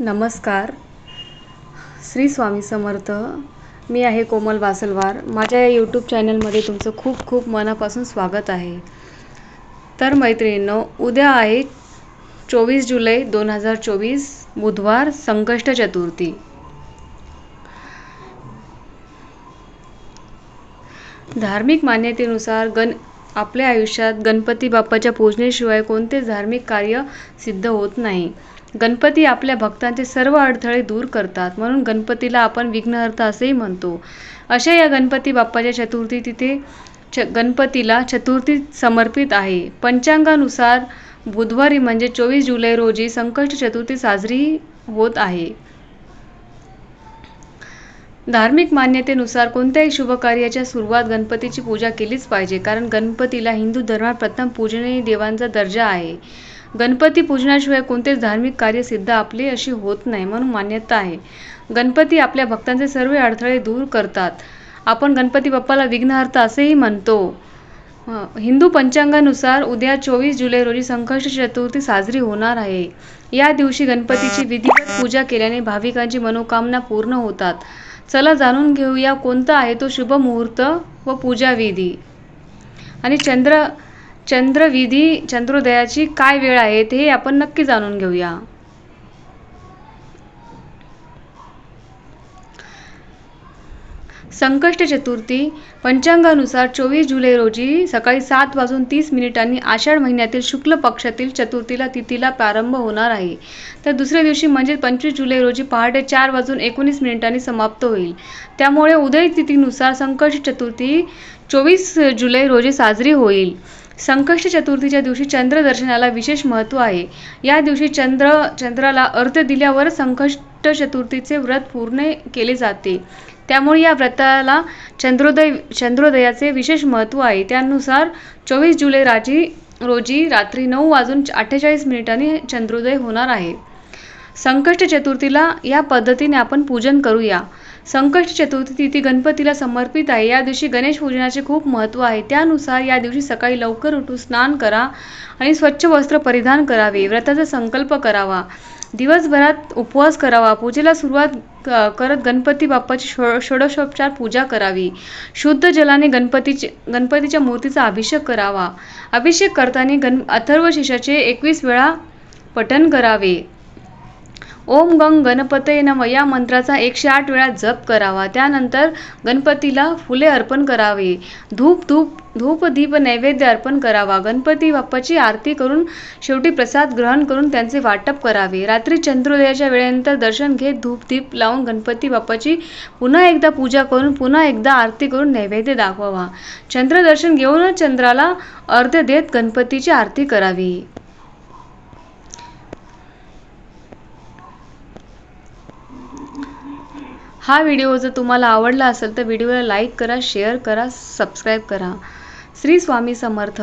नमस्कार. श्री स्वामी समर्थ. मी आहे कोमल बासलवार माझ्या या यूट्यूब चॅनलमध्ये तुमचं खूप खूप मनापासून स्वागत आहे. तर मैत्रिणींनो उद्या आहे चोवीस जुलै दोन हजार चोवीस बुधवार संकष्ट चतुर्थी. धार्मिक मान्यतेनुसार गण आपल्या आयुष्यात गणपती बाप्पाच्या पूजनेशिवाय कोणतेच धार्मिक कार्य सिद्ध होत नाही. गणपती आपल्या भक्तांचे सर्व अडथळे दूर करतात. म्हणून गणपतीला आपण विघ्नहर्ता असेही म्हणतो. अशा या गणपती बाप्पाच्या चतुर्थी तिथे च गणपतीला चतुर्थी समर्पित आहे. पंचांगानुसार बुधवारी म्हणजे चोवीस जुलै रोजी संकष्ट चतुर्थी साजरी होत आहे. धार्मिक मान्यतेनुसार कोणत्याही शुभ कार्याच्या सुरुवात गणपतीची पूजा केलीच पाहिजे कारण गणपतीला हिंदू धर्मात प्रथम पूजनीय देवांचा दर्जा आहे. गणपती पूजनाशिवाय कोणतेच धार्मिक कार्य सिद्ध आपले अशी होत नाही म्हणून मान्यता आहे. गणपती आपल्या भक्तांचे सर्व अडथळे दूर करतात. आपण गणपती बाप्पाला विघ्नहर्ता असेही म्हणतो. हिंदू पंचांगानुसार उद्या चोवीस जुलै रोजी संकष्ट चतुर्थी साजरी होणार आहे. या दिवशी गणपतीची विधिवत पूजा केल्याने भाविकांची मनोकामना पूर्ण होतात. चला जाणून घेऊया कोणता आहे तो शुभ मुहूर्त व पूजा विधी. आणि चंद्र चंद्रविधी चंद्रोदयाची काय वेळ आहे ते आपण नक्की जाणून घेऊया. संकष्ट चतुर्थी पंचांगानुसार चोवीस जुलै रोजी सकाळी सात वाजून तीस मिनिटांनी आषाढ महिन्यातील शुक्ल पक्षातील चतुर्थीला तिथीला प्रारंभ होणार आहे. तर दुसऱ्या दिवशी म्हणजे पंचवीस जुलै रोजी पहाटे चार वाजून एकोणीस मिनिटांनी समाप्त होईल. त्यामुळे उदय तिथीनुसार संकष्ट चतुर्थी चोवीस जुलै रोजी साजरी होईल. संकष्ट चतुर्थीच्या दिवशी चंद्र दर्शनाला विशेष महत्त्व आहे. या दिवशी चंद्र चंद्राला अर्थ दिल्यावर संकष्ट चतुर्थीचे व्रत पूर्ण केले जाते. त्यामुळे या व्रताला चंद्रोदय चंद्रोदयाचे विशेष महत्त्व आहे. त्यानुसार चोवीस जुलै राजी रोजी रात्री नऊ वाजून अठ्ठेचाळीस मिनिटांनी चंद्रोदय होणार आहे. संकष्ट चतुर्थीला या पद्धतीने आपण पूजन करूया. संकष्ट चतुर्थी तिथी गणपतीला समर्पित आहे. या दिवशी गणेश पूजनाचे खूप महत्त्व आहे. त्यानुसार या दिवशी सकाळी लवकर उठून स्नान करा आणि स्वच्छ वस्त्र परिधान करावे. व्रताचा संकल्प करावा. दिवसभरात उपवास करावा. पूजेला सुरुवात करत गणपती बाप्पाची षो षोडशोपचार पूजा करावी. शुद्ध जलाने गणपतीचे गणपतीच्या मूर्तीचा अभिषेक करावा. अभिषेक करताना गण अथर्व शिषाचे एकवीस वेळा पठण करावे. ओम गंग गणपतये नम. या मंत्राचा एकशे आठ वेळा जप करावा. त्यानंतर गणपतीला फुले अर्पण करावे. धूप धूप धूप दीप नैवेद्य अर्पण करावा. गणपती बाप्पाची आरती करून शेवटी प्रसाद ग्रहण करून त्यांचे वाटप करावे. रात्री चंद्रोदयाच्या वेळेनंतर दर्शन घेत धूप दीप लावून गणपती बाप्पाची पुन्हा एकदा पूजा करून पुन्हा एकदा आरती करून नैवेद्य दाखवावा. चंद्रदर्शन घेऊनच चंद्राला अर्ध देत गणपतीची आरती करावी. हा व्हिडिओ जर तुम्हाला आवडला असेल तर व्हिडिओला लाईक करा शेअर करा सबस्क्राईब करा. श्री स्वामी समर्थ.